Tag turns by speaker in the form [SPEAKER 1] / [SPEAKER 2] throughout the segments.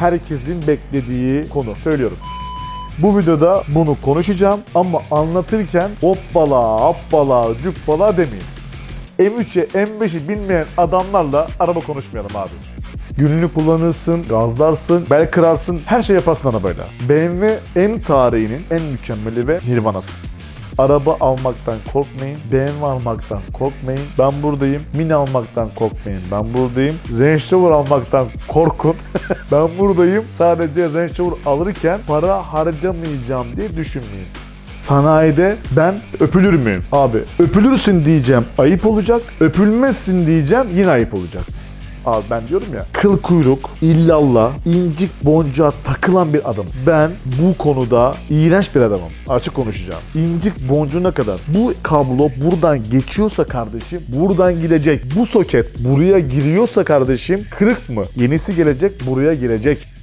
[SPEAKER 1] herkesin beklediği konu. Söylüyorum. Bu videoda bunu konuşacağım ama anlatırken hoppala, hoppala, cuppala demeyin. M3'e M5'i bilmeyen adamlarla araba konuşmayalım abi. Gününü kullanırsın, gazlarsın, bel kırarsın, her şey yaparsın arabayla. BMW M tarihinin en mükemmeli ve nirvanası. Araba almaktan korkmayın, BMW almaktan korkmayın. Ben buradayım. Mini almaktan korkmayın. Ben buradayım. Range Rover almaktan korkun. ben buradayım. Sadece Range Rover alırken para harcamayacağım diye düşünmeyin. Sanayide ben öpülür müyüm? Abi öpülürsün diyeceğim ayıp olacak. Öpülmezsin diyeceğim yine ayıp olacak. Abi ben diyorum ya kıl kuyruk, illallah, incik boncuğa takılan bir adam. Ben bu konuda iğrenç bir adamım. Açık konuşacağım. İncik boncuğuna kadar bu kablo buradan geçiyorsa kardeşim buradan gidecek. Bu soket buraya giriyorsa kardeşim kırık mı? Yenisi gelecek buraya girecek.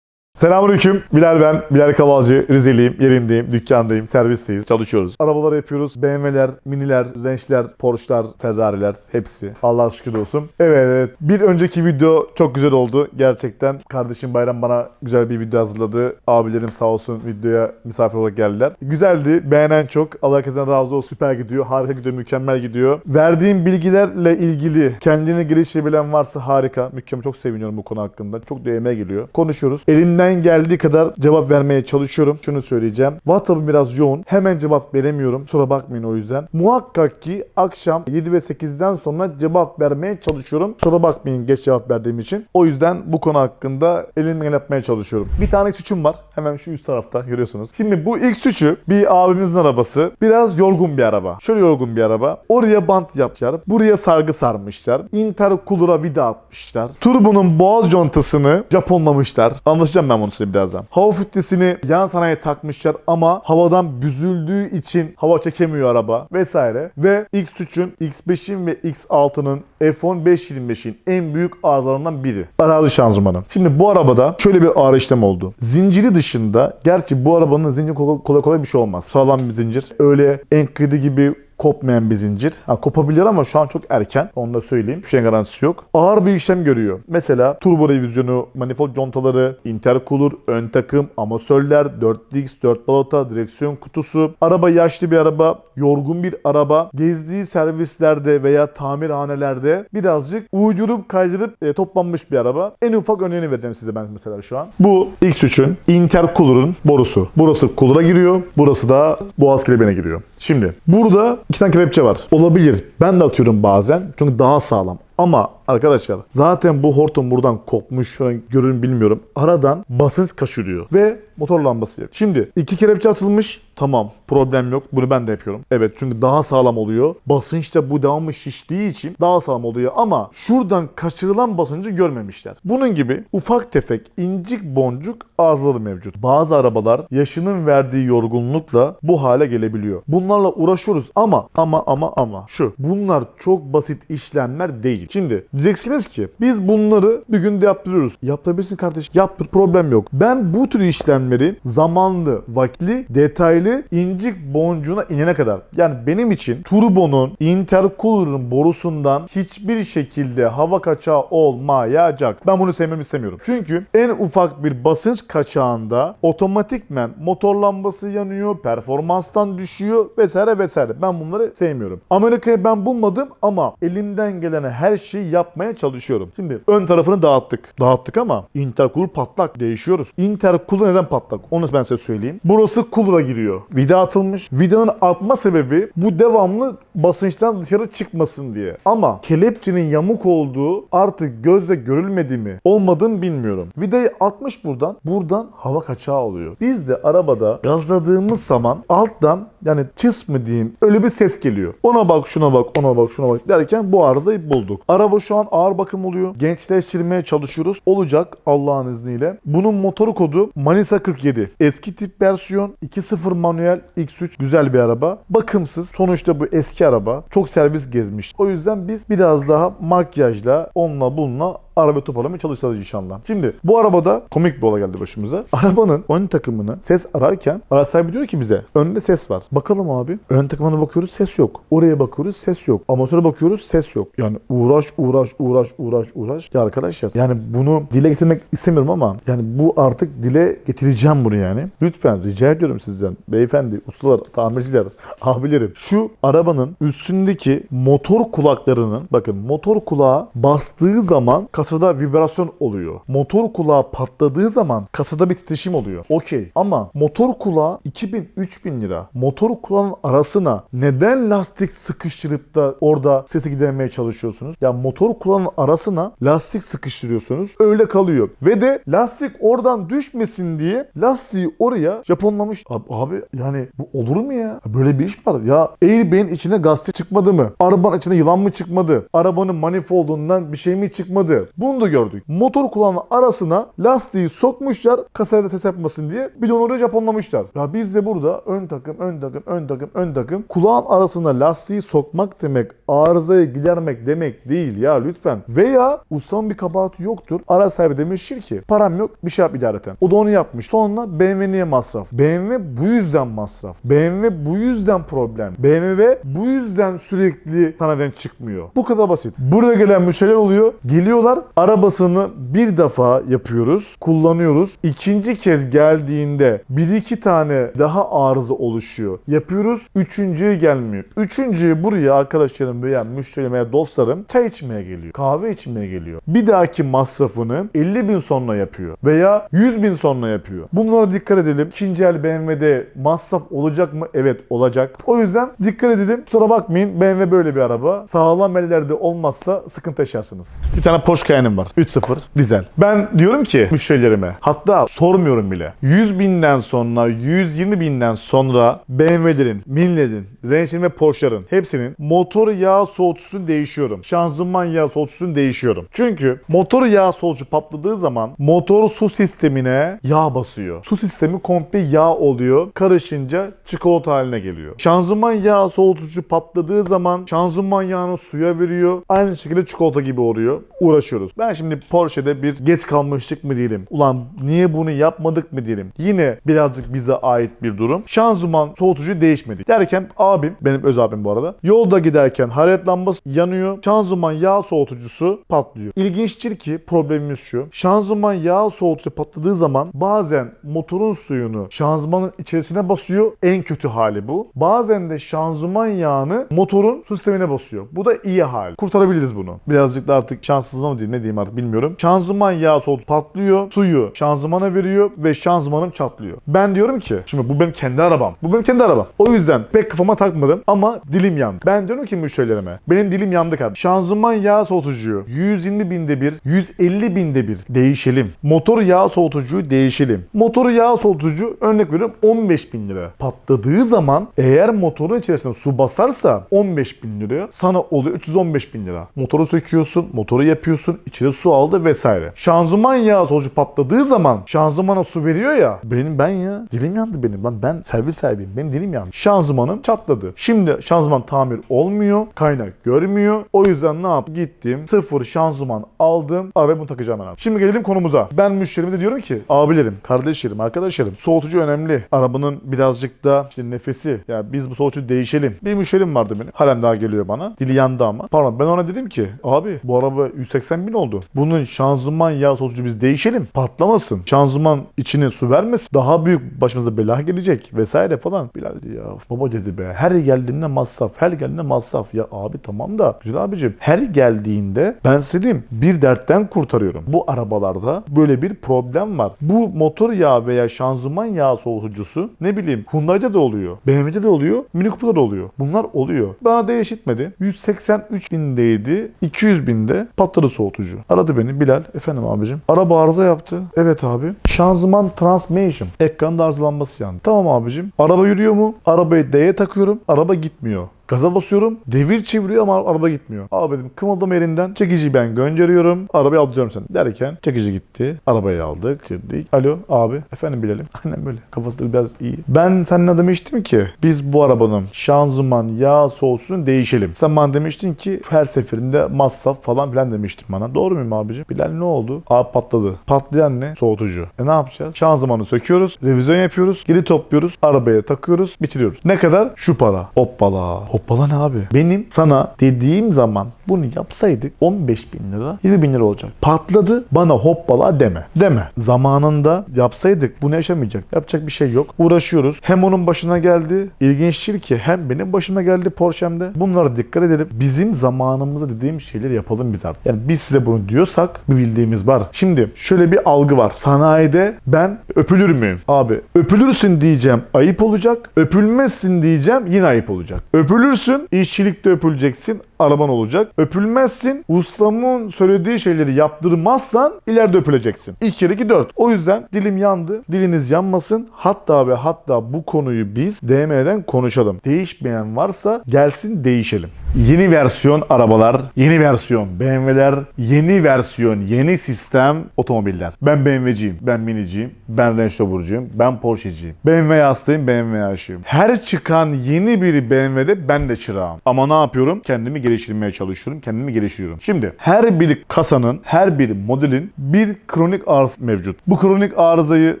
[SPEAKER 1] Selamünaleyküm. Bilal ben. Bilal Kavalcı. Rizeliyim. Yerindeyim. Dükkandayım. Servisteyiz. Çalışıyoruz. Arabalar yapıyoruz. BMW'ler, Mini'ler, Range'ler, Porsche'lar, Ferrari'ler hepsi. Allah'a şükür olsun. Evet, evet. Bir önceki video çok güzel oldu. Gerçekten kardeşim Bayram bana güzel bir video hazırladı. Abilerim sağ olsun videoya misafir olarak geldiler. Güzeldi. Beğenen çok. Allah herkesten razı olsun. Süper gidiyor. Harika gidiyor. Mükemmel gidiyor. Verdiğim bilgilerle ilgili kendini geliştirebilen varsa harika. Mükemmel. Çok seviniyorum bu konu hakkında. Çok değme geliyor. Konuşuyoruz. Elimden geldiği kadar cevap vermeye çalışıyorum. Şunu söyleyeceğim. WhatsApp'ım biraz yoğun. Hemen cevap veremiyorum. Kusura bakmayın o yüzden. Muhakkak ki akşam 7 ve 8'den sonra cevap vermeye çalışıyorum. Kusura bakmayın geç cevap verdiğim için. O yüzden bu konu hakkında elimden yapmaya çalışıyorum. Bir tane suçum var. Hemen şu üst tarafta görüyorsunuz. Şimdi bu ilk suçu bir abimizin arabası. Biraz yorgun bir araba. Şöyle yorgun bir araba. Oraya bant yapmışlar. Buraya sargı sarmışlar. Intercooler'a vida atmışlar. Turbonun boğaz contasını Japonlamışlar. Anlatacağım ben bunu size birazdan. Hava filtresini yan sanayiye takmışlar ama havadan büzüldüğü için hava çekemiyor araba vesaire. Ve X3'ün, X5'in ve X6'nın F10 525'in en büyük arızalarından biri. Arazi şanzımanı. Şimdi bu arabada şöyle bir ağrı işlem oldu. Zinciri dışında, gerçi bu arabanın zinciri kolay kolay, bir şey olmaz. Sağlam bir zincir. Öyle Enkridi gibi kopmayan bir zincir. Ha, kopabilir ama şu an çok erken. Onu da söyleyeyim. Bir şeyin garantisi yok. Ağır bir işlem görüyor. Mesela turbo revizyonu, manifold contaları, intercooler, ön takım, amasörler, 4DX, 4 balata, direksiyon kutusu. Araba yaşlı bir araba, yorgun bir araba. Gezdiği servislerde veya tamirhanelerde birazcık uydurup kaydırıp e, toplanmış bir araba. En ufak örneğini vereceğim size ben mesela şu an. Bu X3'ün intercooler'ın borusu. Burası cooler'a giriyor. Burası da boğaz kelebeğine giriyor. Şimdi burada iki tane kelepçe var. Olabilir. Ben de atıyorum bazen. Çünkü daha sağlam. Ama arkadaşlar zaten bu hortum buradan kopmuş. Şu an görün bilmiyorum. Aradan basınç kaçırıyor. Ve motor lambası yok. Şimdi iki kelepçe atılmış. Tamam problem yok. Bunu ben de yapıyorum. Evet çünkü daha sağlam oluyor. Basınç da bu devamlı şiştiği için daha sağlam oluyor. Ama şuradan kaçırılan basıncı görmemişler. Bunun gibi ufak tefek incik boncuk arızaları mevcut. Bazı arabalar yaşının verdiği yorgunlukla bu hale gelebiliyor. Bunlarla uğraşıyoruz ama ama ama ama şu. Bunlar çok basit işlemler değil. Şimdi diyeceksiniz ki biz bunları bir günde yaptırıyoruz. Yaptırabilirsin kardeşim. Yaptır problem yok. Ben bu tür işlemleri zamanlı, vakitli, detaylı, incik boncuğuna inene kadar. Yani benim için turbonun, intercooler'ın borusundan hiçbir şekilde hava kaçağı olmayacak. Ben bunu sevmemi istemiyorum. Çünkü en ufak bir basınç kaçağında otomatikmen motor lambası yanıyor, performanstan düşüyor vesaire vesaire. Ben bunları sevmiyorum. Amerika'yı ben bulmadım ama elimden gelene her şeyi yapmaya çalışıyorum. Şimdi ön tarafını dağıttık. Dağıttık ama intercooler patlak. Değişiyoruz. Intercooler neden patlak? Onu ben size söyleyeyim. Burası cooler'a giriyor. Vida atılmış. Vidanın atma sebebi bu devamlı basınçtan dışarı çıkmasın diye. Ama kelepçenin yamuk olduğu artık gözle görülmedi mi olmadığını bilmiyorum. Vidayı atmış buradan. Buradan hava kaçağı oluyor. Biz de arabada gazladığımız zaman alttan yani çıs mı diyeyim öyle bir ses geliyor. Ona bak şuna bak ona bak şuna bak derken bu arızayı bulduk. Araba şu an ağır bakım oluyor. Gençleştirmeye çalışıyoruz. Olacak Allah'ın izniyle. Bunun motoru kodu Manisa 47. Eski tip versiyon 2.0 manuel X3 güzel bir araba. Bakımsız. Sonuçta bu eski araba. Çok servis gezmiş. O yüzden biz biraz daha makyajla onunla bununla Araba toparlamaya çalışacağız inşallah. Şimdi bu arabada komik bir olay geldi başımıza. Arabanın ön takımını ses ararken araç sahibi diyor ki bize önde ses var. Bakalım abi. Ön takımına bakıyoruz ses yok. Oraya bakıyoruz ses yok. Amatör'e bakıyoruz ses yok. Yani uğraş uğraş uğraş uğraş uğraş. Ya arkadaşlar yani bunu dile getirmek istemiyorum ama yani bu artık dile getireceğim bunu yani. Lütfen rica ediyorum sizden. Beyefendi, ustalar, tamirciler, abilerim. Şu arabanın üstündeki motor kulaklarının bakın motor kulağı bastığı zaman kasada vibrasyon oluyor. Motor kulağı patladığı zaman kasada bir titreşim oluyor. Okey ama motor kulağı 2000-3000 lira. Motor kulağının arasına neden lastik sıkıştırıp da orada sesi gidermeye çalışıyorsunuz? Ya motor kulağının arasına lastik sıkıştırıyorsunuz. Öyle kalıyor. Ve de lastik oradan düşmesin diye lastiği oraya Japonlamış. Abi, abi yani bu olur mu ya? Böyle bir iş var. Ya airbag'in içine gazete çıkmadı mı? Arabanın içine yılan mı çıkmadı? Arabanın manifoldundan bir şey mi çıkmadı? Bunu da gördük. Motor kulağının arasına lastiği sokmuşlar kasaya da ses yapmasın diye. Bir oraya Japonlamışlar. Ya biz de burada ön takım, ön takım, ön takım, ön takım. Kulağın arasına lastiği sokmak demek, arızayı gidermek demek değil ya lütfen. Veya ustanın bir kabahati yoktur. Ara sahibi demiştir ki param yok bir şey yap idareten. O da onu yapmış. Sonra BMW niye masraf? BMW bu yüzden masraf. BMW bu yüzden problem. BMW bu yüzden sürekli sanayiden çıkmıyor. Bu kadar basit. Buraya gelen müşteriler oluyor. Geliyorlar arabasını bir defa yapıyoruz. Kullanıyoruz. İkinci kez geldiğinde bir iki tane daha arıza oluşuyor. Yapıyoruz. Üçüncüye gelmiyor. Üçüncüye buraya arkadaşlarım veya müşterim veya dostlarım çay içmeye geliyor. Kahve içmeye geliyor. Bir dahaki masrafını 50 bin sonra yapıyor. Veya 100 bin sonra yapıyor. Bunlara dikkat edelim. İkinci el BMW'de masraf olacak mı? Evet olacak. O yüzden dikkat edelim. Kusura bakmayın BMW böyle bir araba. Sağlam ellerde olmazsa sıkıntı yaşarsınız. Bir tane Porsche Cayenne'im var. 3.0 dizel. Ben diyorum ki müşterilerime hatta sormuyorum bile. 100 binden sonra 120 binden sonra BMW'lerin, Mini'lerin, Range'lerin ve Porsche'ların hepsinin motor yağ soğutucusunu değişiyorum. Şanzıman yağ soğutucusunu değişiyorum. Çünkü motor yağ soğutucu patladığı zaman motor su sistemine yağ basıyor. Su sistemi komple yağ oluyor. Karışınca çikolata haline geliyor. Şanzıman yağ soğutucu patladığı zaman şanzıman yağını suya veriyor. Aynı şekilde çikolata gibi oluyor. Uğraşıyoruz. Ben şimdi Porsche'de bir geç kalmışlık mı diyelim. Ulan niye bunu yapmadık mı diyelim. Yine birazcık bize ait bir durum. Şanzıman soğutucu değişmedi. Derken abim, benim öz abim bu arada. Yolda giderken hararet lambası yanıyor. Şanzıman yağ soğutucusu patlıyor. İlginçtir ki problemimiz şu. Şanzıman yağ soğutucu patladığı zaman bazen motorun suyunu şanzımanın içerisine basıyor. En kötü hali bu. Bazen de şanzıman yağını motorun su sistemine basıyor. Bu da iyi hal. Kurtarabiliriz bunu. Birazcık da artık şanssızlığa mı diyeyim ne diyeyim artık bilmiyorum. Şanzıman yağı soğutucu patlıyor. Suyu şanzımana veriyor ve şanzımanım çatlıyor. Ben diyorum ki şimdi bu benim kendi arabam. Bu benim kendi arabam. O yüzden pek kafama takmadım ama dilim yandı. Ben diyorum ki müşterilerime benim dilim yandı kardeşim. Şanzıman yağ soğutucuyu 120 binde bir, 150 binde bir değişelim. Motor yağ soğutucuyu değişelim. Motor yağ soğutucu örnek veriyorum 15 bin lira. Patladığı zaman eğer motorun içerisine su basarsa 15 bin liraya sana oluyor 315 bin lira. Motoru söküyorsun, motoru yapıyorsun, içine su aldı vesaire. Şanzıman yağı soğutucu patladığı zaman şanzımana su veriyor ya. Benim ben ya dilim yandı benim. Lan ben servis sahibiyim. Benim dilim yandı. Şanzımanım çatladı. Şimdi şanzıman tamir olmuyor. Kaynak görmüyor. O yüzden ne yaptım? Gittim. Sıfır şanzıman aldım. Bunu takacağım ben. Şimdi gelelim konumuza. Ben müşterime de diyorum ki abilerim, kardeşlerim, arkadaşlarım soğutucu önemli. Arabanın birazcık da işte nefesi. Ya biz bu soğutucu değişelim. Bir müşterim vardı benim. Halen daha geliyor bana. Dili yandı ama. Pardon ben ona dedim ki abi bu araba 180 bin oldu. Bunun şanzıman yağ soğutucu biz değişelim. Patlamasın. Şanzıman içine su vermesin. Daha büyük başımıza bela gelecek vesaire falan. Bilal dedi ya baba dedi be her geldiğinde masraf. Her geldiğinde masraf. Ya abi tamam da güzel abicim her geldiğinde ben diyeyim bir dertten kurtarıyorum. Bu arabalarda böyle bir problem var. Bu motor yağı veya şanzıman yağı soğutucusu ne bileyim Hyundai'de de oluyor. BMW'de de oluyor. Mini Cooper'da da oluyor. Bunlar oluyor. Bana değişitmedi. 183 bindeydi. 200 binde patladı soğutucu. Aradı beni Bilal. Efendim abicim. Araba arıza yaptı. Evet abi. Şanzıman transmission. Ekranın arızalanması yani. Tamam abicim. Araba yürüyor mu? Arabayı D'ye takıyorum. Araba gitmiyor. Gaza basıyorum. Devir çeviriyor ama araba gitmiyor. Abi dedim kımıldama yerinden. Çekiciyi ben gönderiyorum. Arabayı alıyorum seni. Derken çekici gitti. Arabayı aldık. Girdik. Alo abi. Efendim bilelim. Aynen böyle. Kafası biraz iyi. Ben seninle demiştim ki biz bu arabanın şanzıman yağ olsun değişelim. Sen bana demiştin ki her seferinde masraf falan filan demiştin bana. Doğru muyum abicim? Bilal ne oldu? Abi patladı. Patlayan ne? Soğutucu. E ne yapacağız? Şanzımanı söküyoruz. Revizyon yapıyoruz. Geri topluyoruz. Arabaya takıyoruz. Bitiriyoruz. Ne kadar? Şu para. Hoppala. Hoppala ne abi? Benim sana dediğim zaman bunu yapsaydık 15 bin lira 20 bin lira olacak. Patladı bana hoppala deme. Deme. Zamanında yapsaydık bunu yaşamayacak. Yapacak bir şey yok. Uğraşıyoruz. Hem onun başına geldi. İlginçtir ki hem benim başıma geldi Porsche'mde. Bunlara dikkat edelim. Bizim zamanımızda dediğim şeyleri yapalım biz artık. Yani biz size bunu diyorsak bir bildiğimiz var. Şimdi şöyle bir algı var. Sanayide ben öpülür müyüm? Abi öpülürsün diyeceğim ayıp olacak. Öpülmezsin diyeceğim yine ayıp olacak. Öpülürsün işçilikte öpüleceksin araban olacak. Öpülmezsin. Ustamın söylediği şeyleri yaptırmazsan ileride öpüleceksin. 2 kere 2 4. O yüzden dilim yandı. Diliniz yanmasın. Hatta ve hatta bu konuyu biz DM'den konuşalım. Değişmeyen varsa gelsin değişelim. Yeni versiyon arabalar, yeni versiyon BMW'ler, yeni versiyon, yeni sistem otomobiller. Ben BMW'ciyim, ben miniciyim, ben Range Rover'cuyum, ben Porsche'ciyim. BMW hastayım, BMW aşığım. Her çıkan yeni bir BMW'de ben de çırağım. Ama ne yapıyorum? Kendimi geliştirmeye çalışıyorum, kendimi geliştiriyorum. Şimdi her bir kasanın, her bir modelin bir kronik arıza mevcut. Bu kronik arızayı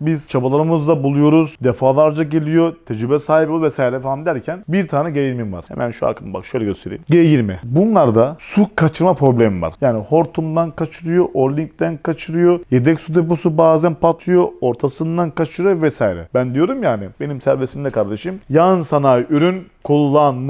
[SPEAKER 1] biz çabalarımızla buluyoruz. Defalarca geliyor, tecrübe sahibi vesaire falan derken bir tane G20'm var. Hemen şu arkama bak şöyle göstereyim. G20. Bunlarda su kaçırma problemi var. Yani hortumdan kaçırıyor, Orlink'ten kaçırıyor, yedek su deposu bazen patlıyor, ortasından kaçırıyor vesaire. Ben diyorum yani benim servisimde kardeşim yan sanayi ürün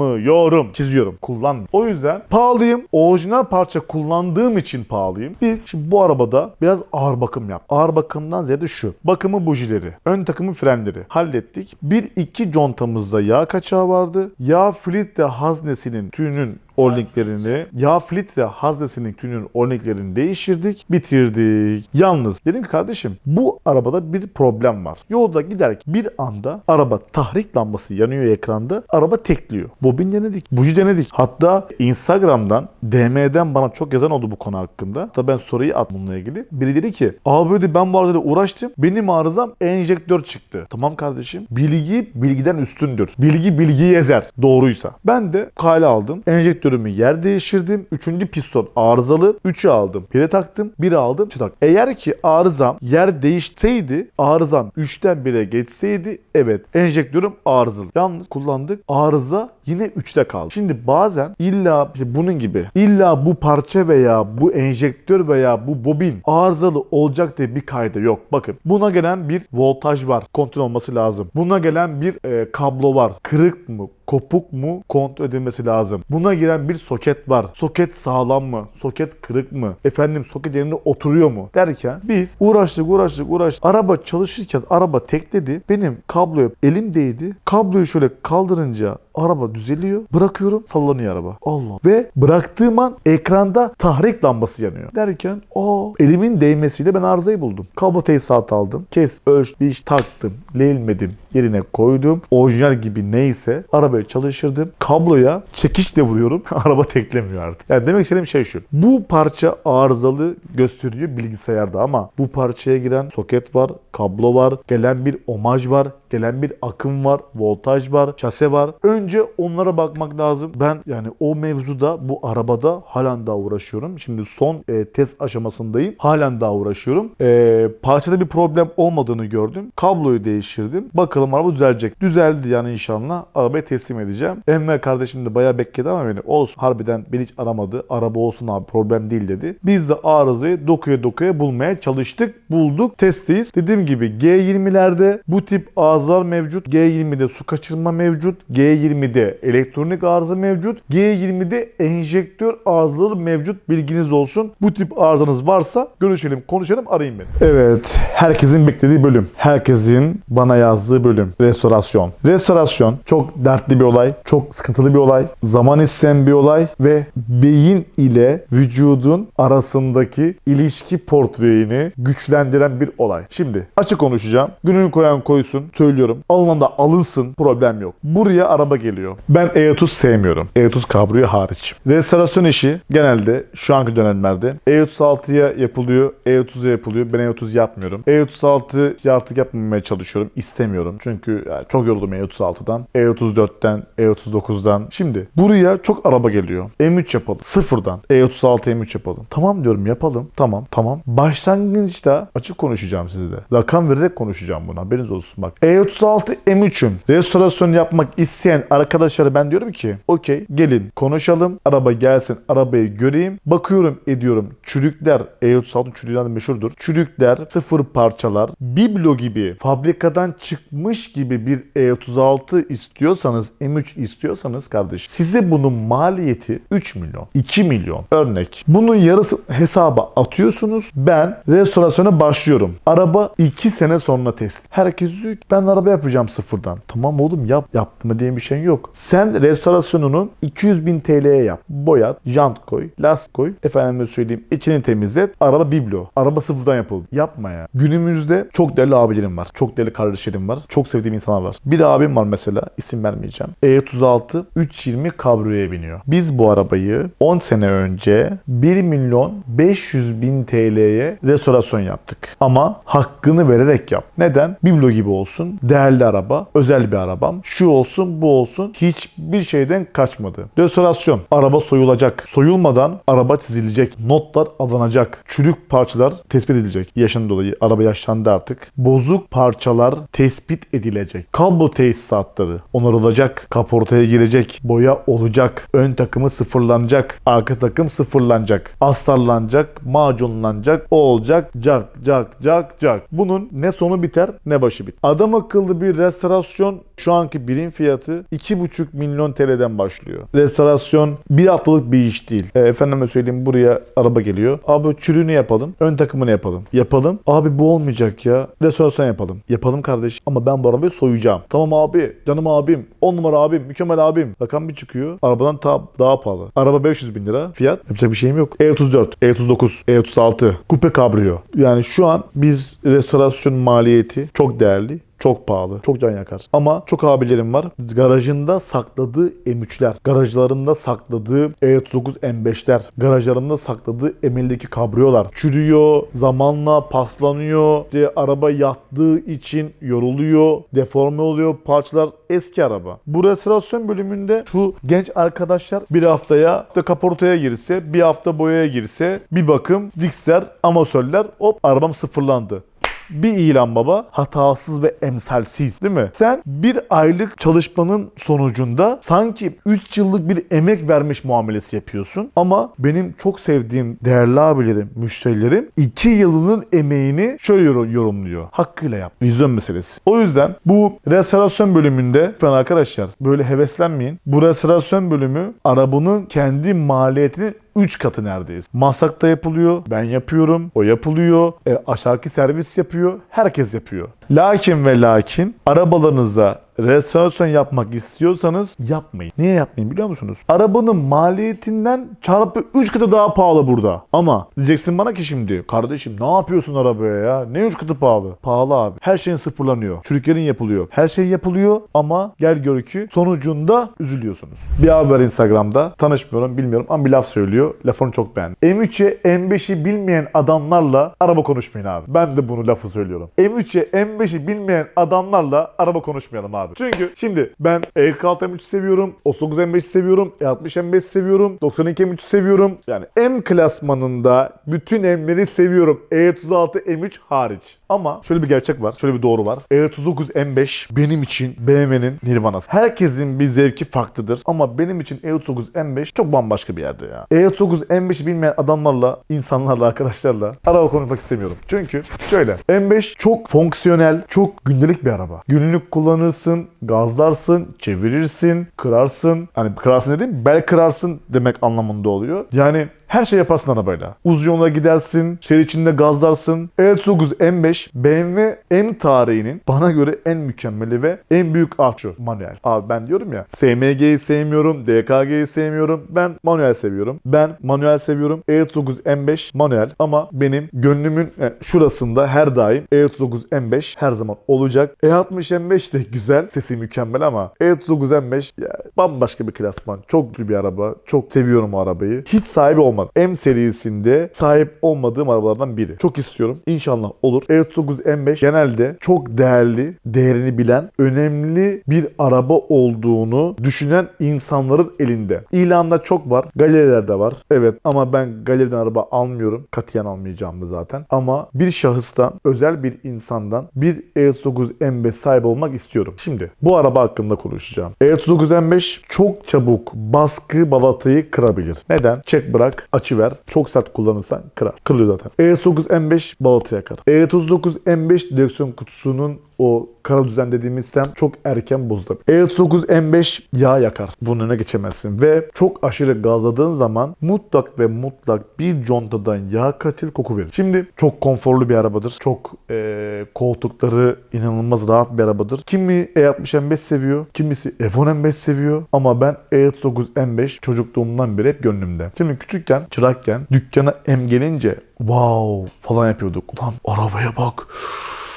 [SPEAKER 1] kullanmıyorum. Çiziyorum. Kullan. O yüzden pahalıyım. Orijinal parça kullandığım için pahalıyım. Biz şimdi bu arabada biraz ağır bakım yap. Ağır bakımdan ziyade şu. Bakımı bujileri. Ön takımı frenleri. Hallettik. Bir iki contamızda yağ kaçağı vardı. Yağ filtre haznesinin tüyünün Orlinklerini, yağ filtre haznesinin tünün orlinklerini değiştirdik, bitirdik. Yalnız dedim ki kardeşim bu arabada bir problem var. Yolda giderken bir anda araba tahrik lambası yanıyor ekranda. Araba tekliyor. Bobin denedik, buji denedik. Hatta Instagram'dan, DM'den bana çok yazan oldu bu konu hakkında. Da ben soruyu at bununla ilgili. Biri dedi ki abi dedi ben bu arada uğraştım. Benim arızam enjektör çıktı. Tamam kardeşim. Bilgi bilgiden üstündür. Bilgi bilgiyi ezer. Doğruysa. Ben de kale aldım. Enjektörümü yer değiştirdim. Üçüncü piston arızalı. Üçü aldım. Bire taktım. Biri aldım. Taktım. Eğer ki arızam yer değişseydi arızam 3'ten 1'e geçseydi evet enjektörüm arızalı. Yalnız kullandık. Arıza yine 3'te kaldı. Şimdi bazen illa işte bunun gibi illa bu parça veya bu enjektör veya bu bobin arızalı olacak diye bir kaydı yok. Bakın buna gelen bir voltaj var. Kontrol olması lazım. Buna gelen bir e, kablo var. Kırık mı? kopuk mu kontrol edilmesi lazım. Buna giren bir soket var. Soket sağlam mı? Soket kırık mı? Efendim soket yerine oturuyor mu? Derken biz uğraştık uğraştık uğraştık. Araba çalışırken araba tekledi. Benim kabloya elim değdi. Kabloyu şöyle kaldırınca araba düzeliyor. Bırakıyorum sallanıyor araba. Allah. Ve bıraktığım an ekranda tahrik lambası yanıyor. Derken o elimin değmesiyle ben arızayı buldum. Kablo tesisatı aldım. Kes, ölç, biç, taktım. Leğilmedim. Yerine koydum. Orijinal gibi neyse arabayı çalıştırdım. Kabloya çekiçle vuruyorum. Araba teklemiyor artık. Yani demek istediğim şey şu. Bu parça arızalı gösteriyor bilgisayarda ama bu parçaya giren soket var, kablo var, gelen bir omaj var, gelen bir akım var, voltaj var, şase var. Önce onlara bakmak lazım. Ben yani o mevzuda bu arabada halen daha uğraşıyorum. Şimdi son e, test aşamasındayım. Halen daha uğraşıyorum. E, parçada bir problem olmadığını gördüm. Kabloyu değiştirdim. Bakalım araba düzelecek. Düzeldi yani inşallah. Arabayı teslim edeceğim. Enver kardeşim de bayağı bekledi ama beni olsun. Harbiden beni hiç aramadı. Araba olsun abi problem değil dedi. Biz de arızayı dokuya dokuya bulmaya çalıştık. Bulduk. Testteyiz. Dediğim gibi G20'lerde bu tip arızalar mevcut. G20'de su kaçırma mevcut. G20 G20'de elektronik arıza mevcut. G20'de enjektör arızaları mevcut. Bilginiz olsun. Bu tip arızanız varsa görüşelim, konuşalım, arayın beni. Evet, herkesin beklediği bölüm. Herkesin bana yazdığı bölüm. Restorasyon. Restorasyon çok dertli bir olay, çok sıkıntılı bir olay, zaman isteyen bir olay ve beyin ile vücudun arasındaki ilişki portföyünü güçlendiren bir olay. Şimdi açık konuşacağım. Gününü koyan koysun. Söylüyorum. Alınan da alınsın. Problem yok. Buraya araba geliyor. Ben E30 sevmiyorum. E30 kabrio hariç. Restorasyon işi genelde şu anki dönemlerde E36'ya yapılıyor. E30'a yapılıyor. Ben E30 yapmıyorum. E36 artık yapmamaya çalışıyorum. İstemiyorum. Çünkü çok yoruldum E36'dan. E34'ten, E39'dan. Şimdi buraya çok araba geliyor. M3 yapalım. Sıfırdan. E36 M3 yapalım. Tamam diyorum yapalım. Tamam tamam. Başlangıçta açık konuşacağım sizle. Rakam vererek konuşacağım buna. Haberiniz olsun bak. E36 M3'üm. Restorasyon yapmak isteyen arkadaşlara ben diyorum ki okey gelin konuşalım. Araba gelsin. Arabayı göreyim. Bakıyorum ediyorum. Çürükler E36 çürükler meşhurdur. Çürükler, sıfır parçalar, biblo gibi fabrikadan çıkmış gibi bir E36 istiyorsanız, M3 istiyorsanız kardeş size bunun maliyeti 3 milyon, 2 milyon. Örnek. Bunun yarısı hesaba atıyorsunuz. Ben restorasyona başlıyorum. Araba 2 sene sonra test. Herkes diyor ben araba yapacağım sıfırdan. Tamam oğlum yap. Yaptım diye bir şey yok. Sen restorasyonunu 200 bin TL'ye yap. Boyat, jant koy, lastik koy. Efendime söyleyeyim içini temizlet. Araba biblo. Araba sıfırdan yapıldı. Yapma ya. Günümüzde çok değerli abilerim var. Çok değerli kardeşlerim var. Çok sevdiğim insanlar var. Bir abim var mesela. isim vermeyeceğim. E36 320 kabriyoya biniyor. Biz bu arabayı 10 sene önce 1 milyon 500 bin TL'ye restorasyon yaptık. Ama hakkını vererek yap. Neden? Biblo gibi olsun. Değerli araba. Özel bir arabam. Şu olsun bu olsun. Hiçbir şeyden kaçmadı. Restorasyon. Araba soyulacak. Soyulmadan araba çizilecek. Notlar alınacak. Çürük parçalar tespit edilecek. Yaşın dolayı. Araba yaşlandı artık. Bozuk parçalar tespit edilecek. Kablo tesisatları onarılacak. Kaportaya girecek. Boya olacak. Ön takımı sıfırlanacak. Arka takım sıfırlanacak. Astarlanacak. Macunlanacak. O olacak. Cak cak cak cak. Bunun ne sonu biter ne başı biter. Adam akıllı bir restorasyon şu anki birim fiyatı 2,5 milyon TL'den başlıyor. Restorasyon bir haftalık bir iş değil. E, efendime söyleyeyim buraya araba geliyor. Abi çürüğünü yapalım. Ön takımını yapalım. Yapalım. Abi bu olmayacak ya. Restorasyon yapalım. Yapalım kardeş. Ama ben bu arabayı soyacağım. Tamam abi. Canım abim. 10 numara abim. Mükemmel abim. Rakam bir çıkıyor. Arabadan ta- daha pahalı. Araba 500 bin lira. Fiyat. Yapacak bir şeyim yok. E34, E39, E36. Kupe kabrio. Yani şu an biz restorasyon maliyeti çok değerli. Çok pahalı. Çok can yakar. Ama çok abilerim var. Garajında sakladığı M3'ler. Garajlarında sakladığı E39 M5'ler. Garajlarında sakladığı M50'deki kabriyolar. Çürüyor. Zamanla paslanıyor. İşte araba yattığı için yoruluyor. Deforme oluyor. Parçalar eski araba. Bu restorasyon bölümünde şu genç arkadaşlar bir haftaya işte kaportaya girse, bir hafta boyaya girse, bir bakım, diksler, amasörler hop arabam sıfırlandı. Bir ilan baba hatasız ve emsalsiz değil mi? Sen bir aylık çalışmanın sonucunda sanki 3 yıllık bir emek vermiş muamelesi yapıyorsun. Ama benim çok sevdiğim değerli abilerim, müşterilerim 2 yılının emeğini şöyle yor- yorumluyor. Hakkıyla yap. Vizyon meselesi. O yüzden bu restorasyon bölümünde lütfen arkadaşlar böyle heveslenmeyin. Bu restorasyon bölümü arabanın kendi maliyetinin 3 katı neredeyiz. Masakta yapılıyor, ben yapıyorum, o yapılıyor, e, aşağıki servis yapıyor, herkes yapıyor. Lakin ve lakin arabalarınıza restorasyon yapmak istiyorsanız yapmayın. Niye yapmayın biliyor musunuz? Arabanın maliyetinden çarpı 3 katı daha pahalı burada. Ama diyeceksin bana ki şimdi kardeşim ne yapıyorsun arabaya ya? Ne 3 katı pahalı? Pahalı abi. Her şeyin sıfırlanıyor. Çürüklerin yapılıyor. Her şey yapılıyor ama gel gör ki sonucunda üzülüyorsunuz. Bir var Instagram'da. Tanışmıyorum bilmiyorum ama bir laf söylüyor. Lafını çok beğendim. M3'e M5'i bilmeyen adamlarla araba konuşmayın abi. Ben de bunu lafı söylüyorum. M3'e M5'i bilmeyen adamlarla araba konuşmayalım abi. Çünkü şimdi ben E46 M3 seviyorum. 39 M5 seviyorum. E60 M5 seviyorum. 92 M3 seviyorum. Yani M klasmanında bütün M'leri seviyorum. E36 M3 hariç. Ama şöyle bir gerçek var. Şöyle bir doğru var. E39 M5 benim için BMW'nin nirvanası. Herkesin bir zevki farklıdır. Ama benim için E39 M5 çok bambaşka bir yerde ya. E39 M5'i bilmeyen adamlarla, insanlarla, arkadaşlarla araba konuşmak istemiyorum. Çünkü şöyle M5 çok fonksiyonel, çok gündelik bir araba. Günlük kullanırsın yaparsın, gazlarsın, çevirirsin, kırarsın. Hani kırarsın dediğim bel kırarsın demek anlamında oluyor. Yani her şey yaparsın arabayla. Uzun yola gidersin, şehir içinde gazlarsın. E39 M5 BMW M tarihinin bana göre en mükemmeli ve en büyük artı manuel. Abi ben diyorum ya SMG'yi sevmiyorum, DKG'yi sevmiyorum. Ben manuel seviyorum. Ben manuel seviyorum. E39 M5 manuel ama benim gönlümün e, şurasında her daim E39 M5 her zaman olacak. E60 M5 de güzel. Sesi mükemmel ama E39 M5 ya, bambaşka bir klasman. Çok güçlü bir araba. Çok seviyorum o arabayı. Hiç sahibi olmadım. M serisinde sahip olmadığım arabalardan biri. Çok istiyorum. İnşallah olur. E39 M5 genelde çok değerli, değerini bilen, önemli bir araba olduğunu düşünen insanların elinde. İlanda çok var. Galerilerde var. Evet ama ben galeriden araba almıyorum. Katiyen almayacağım da zaten. Ama bir şahıstan, özel bir insandan bir E39 M5 sahibi olmak istiyorum. Şimdi bu araba hakkında konuşacağım. E39 M5 çok çabuk baskı balatayı kırabilir. Neden? Çek bırak, açı ver. Çok sert kullanırsan kırar. Kırılıyor zaten. E39 M5 balatı yakar. E39 M5 direksiyon kutusunun o kara düzen dediğimiz sistem çok erken bozulabilir. E39 M5 yağ yakar. Bunun önüne geçemezsin. Ve çok aşırı gazladığın zaman mutlak ve mutlak bir contadan yağ kaçır koku verir. Şimdi çok konforlu bir arabadır. Çok eee, koltukları inanılmaz rahat bir arabadır. Kimi E60 M5 seviyor. Kimisi F10 M5 seviyor. Ama ben E39 M5 çocukluğumdan beri hep gönlümde. Şimdi küçükken, çırakken dükkana M gelince wow falan yapıyorduk. Ulan arabaya bak.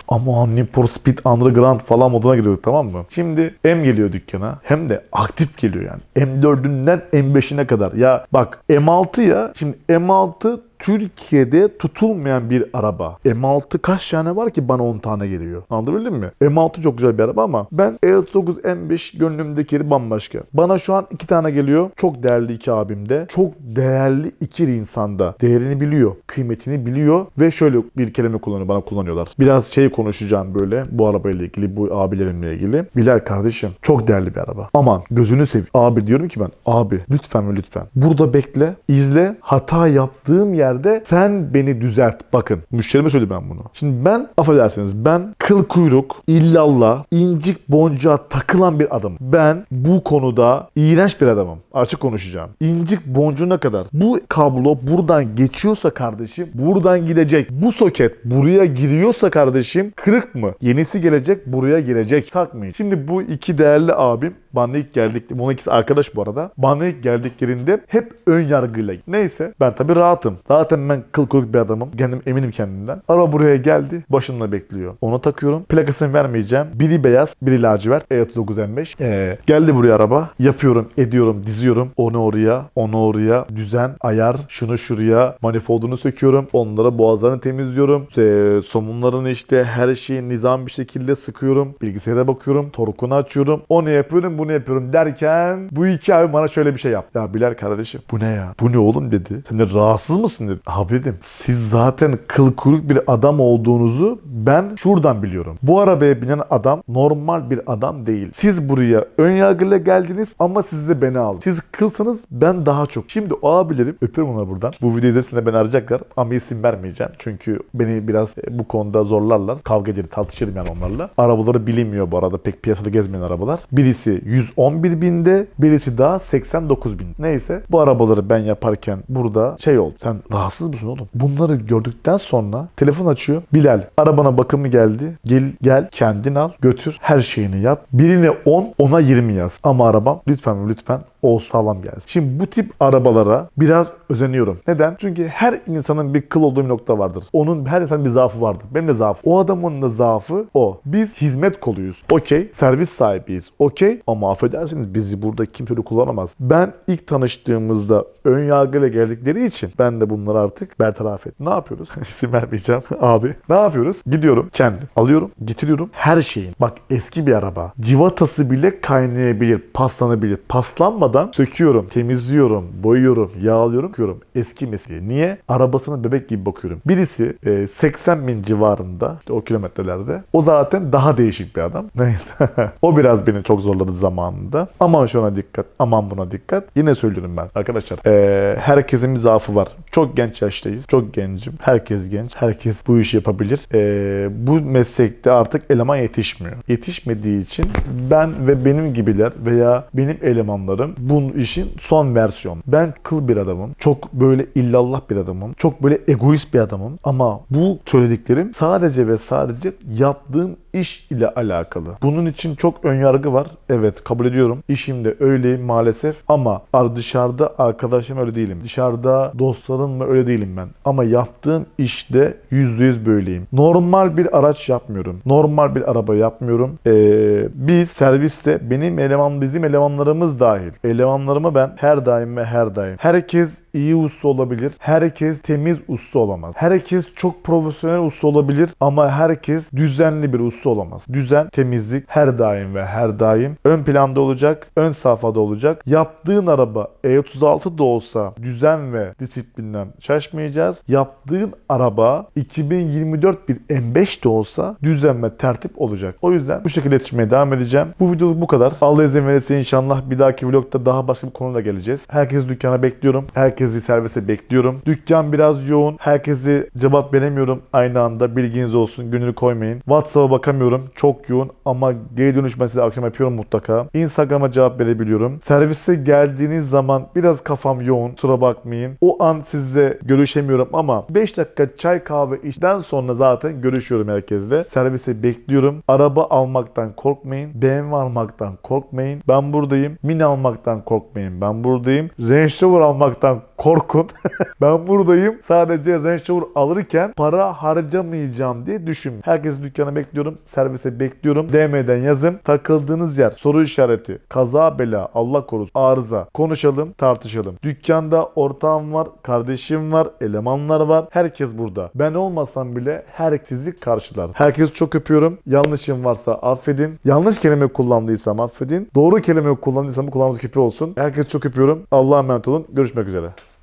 [SPEAKER 1] Aman Need for Speed Underground falan moduna giriyorduk tamam mı? Şimdi M geliyor dükkana. Hem de aktif geliyor yani. M4'ünden M5'ine kadar. Ya bak M6 ya. Şimdi M6 Türkiye'de tutulmayan bir araba. M6 kaç tane var ki bana 10 tane geliyor. Anladın mi? M6 çok güzel bir araba ama ben E39 M5 gönlümdeki yeri bambaşka. Bana şu an iki tane geliyor. Çok değerli iki abimde. Çok değerli iki insanda. Değerini biliyor. Kıymetini biliyor. Ve şöyle bir kelime kullanıyor. Bana kullanıyorlar. Biraz şey konuşacağım böyle. Bu arabayla ilgili. Bu abilerimle ilgili. Bilal kardeşim. Çok değerli bir araba. Aman gözünü seveyim. Abi diyorum ki ben. Abi lütfen ve lütfen. Burada bekle. izle. Hata yaptığım yerde sen beni düzelt. Bakın müşterime söyledim ben bunu. Şimdi ben affedersiniz ben kıl kuyruk, illallah, incik boncuğa takılan bir adamım. Ben bu konuda iğrenç bir adamım. Açık konuşacağım. İncik boncuğuna kadar. Bu kablo buradan geçiyorsa kardeşim buradan gidecek. Bu soket buraya giriyorsa kardeşim kırık mı? Yenisi gelecek buraya gelecek. Sakmayın. Şimdi bu iki değerli abim bana ilk geldik. Bunun ikisi arkadaş bu arada. Bana ilk geldiklerinde hep ön yargıyla. Neyse ben tabii rahatım. Zaten ben kıl kuyruk bir adamım. Kendim eminim kendimden. Araba buraya geldi. Başımda bekliyor. Ona takıyorum. Plakasını vermeyeceğim. Biri beyaz, biri lacivert. E39 M5. Ee, geldi buraya araba. Yapıyorum, ediyorum, diziyorum. Onu oraya, onu oraya. Düzen, ayar, şunu şuraya. Manifoldunu söküyorum. Onlara boğazlarını temizliyorum. Ee, somunlarını işte her şeyi nizam bir şekilde sıkıyorum. Bilgisayara bakıyorum. Torkunu açıyorum. Onu yapıyorum, bunu yapıyorum derken bu iki abi bana şöyle bir şey yaptı. Ya Bilal kardeşim bu ne ya? Bu ne oğlum dedi. Sen de rahatsız mısın dedi. Abi dedim siz zaten kıl kuyruk bir adam olduğunuzu ben şuradan biliyorum. Bu arabaya binen adam normal bir adam değil. Siz buraya ön yargıyla geldiniz ama siz de beni aldınız. Siz kılsanız ben daha çok. Şimdi o abilerim öpüyorum onları buradan. Bu video izlesinler beni arayacaklar ama isim vermeyeceğim. Çünkü beni biraz e, bu konuda zorlarlar. Kavga ederim tartışırım yani onlarla. Arabaları bilinmiyor bu arada. Pek piyasada gezmeyen arabalar. Birisi 111 binde, birisi daha 89 bin. Neyse bu arabaları ben yaparken burada şey oldu. Sen rahatsız mısın oğlum? Bunları gördükten sonra telefon açıyor. Bilal arabana bakımı geldi. Gel gel kendin al götür her şeyini yap. Birine 10 ona 20 yaz. Ama arabam lütfen lütfen o sağlam gelsin. Şimdi bu tip arabalara biraz özeniyorum. Neden? Çünkü her insanın bir kıl olduğu bir nokta vardır. Onun her insanın bir zaafı vardır. Benim de zaafım. O adamın da zaafı o. Biz hizmet koluyuz. Okey. Servis sahibiyiz. Okey. Ama affedersiniz bizi burada kimse de kullanamaz. Ben ilk tanıştığımızda ön yargıyla geldikleri için ben de bunları artık bertaraf ettim. Ne yapıyoruz? İsim vermeyeceğim abi. Ne yapıyoruz? Gidiyorum kendim. Alıyorum. Getiriyorum. Her şeyin. Bak eski bir araba. Civatası bile kaynayabilir. Paslanabilir. Paslanmadan söküyorum. Temizliyorum. Boyuyorum. Yağlıyorum. Bakıyorum. Eski meski. Niye? Arabasına bebek gibi bakıyorum. Birisi e, 80 bin civarında işte o kilometrelerde. O zaten daha değişik bir adam. Neyse. o biraz beni çok zorladı zaman. Zamanında. Aman şuna dikkat, aman buna dikkat. Yine söylüyorum ben arkadaşlar. Ee, herkesin bir zaafı var. Çok genç yaştayız. Çok gencim. Herkes genç. Herkes bu işi yapabilir. Ee, bu meslekte artık eleman yetişmiyor. Yetişmediği için ben ve benim gibiler veya benim elemanlarım bu işin son versiyon. Ben kıl bir adamım. Çok böyle illallah bir adamım. Çok böyle egoist bir adamım. Ama bu söylediklerim sadece ve sadece yaptığım iş ile alakalı. Bunun için çok önyargı var. Evet kabul ediyorum. İşimde öyleyim maalesef ama ar- dışarıda arkadaşım öyle değilim. Dışarıda dostlarımla öyle değilim ben. Ama yaptığım işte %100 böyleyim. Normal bir araç yapmıyorum. Normal bir araba yapmıyorum. Ee, biz serviste benim eleman bizim elemanlarımız dahil. Elemanlarımı ben her daim ve her daim. Herkes iyi usta olabilir. Herkes temiz usta olamaz. Herkes çok profesyonel usta olabilir ama herkes düzenli bir usta olamaz. Düzen, temizlik her daim ve her daim ön planda olacak, ön safhada olacak. Yaptığın araba E36 da olsa düzen ve disiplinden şaşmayacağız. Yaptığın araba 2024 bir M5 de olsa düzen ve tertip olacak. O yüzden bu şekilde iletişmeye devam edeceğim. Bu video bu kadar. Allah izin verirse inşallah bir dahaki vlogda daha başka bir konuyla geleceğiz. Herkesi dükkana bekliyorum. Herkesi servise bekliyorum. Dükkan biraz yoğun. Herkesi cevap veremiyorum aynı anda. Bilginiz olsun. Gününü koymayın. WhatsApp'a bakamıyorum. Çok yoğun ama geri dönüş size akşam yapıyorum mutlaka. Instagram'a cevap verebiliyorum. Servise geldiğiniz zaman biraz kafam yoğun. Kusura bakmayın. O an sizle görüşemiyorum ama 5 dakika çay kahve işten sonra zaten görüşüyorum herkesle. Servise bekliyorum. Araba almaktan korkmayın. BMW almaktan korkmayın. Ben buradayım. Mini almaktan korkmayın. Ben buradayım. Range Rover almaktan korkun. ben buradayım. Sadece Range Rover alırken para harcamayacağım diye düşün. Herkes dükkana bekliyorum. Servise bekliyorum. DM'den yazın. Takıldığınız yer, soru işareti, kaza bela, Allah korusun, arıza. Konuşalım, tartışalım. Dükkanda ortağım var, kardeşim var, elemanlar var. Herkes burada. Ben olmasam bile herkesi karşılar. Herkesi çok öpüyorum. Yanlışım varsa affedin. Yanlış kelime kullandıysam affedin. Doğru kelime kullandıysam kulağınız küpe olsun. Herkesi çok öpüyorum. Allah'a emanet olun. Görüşmek üzere.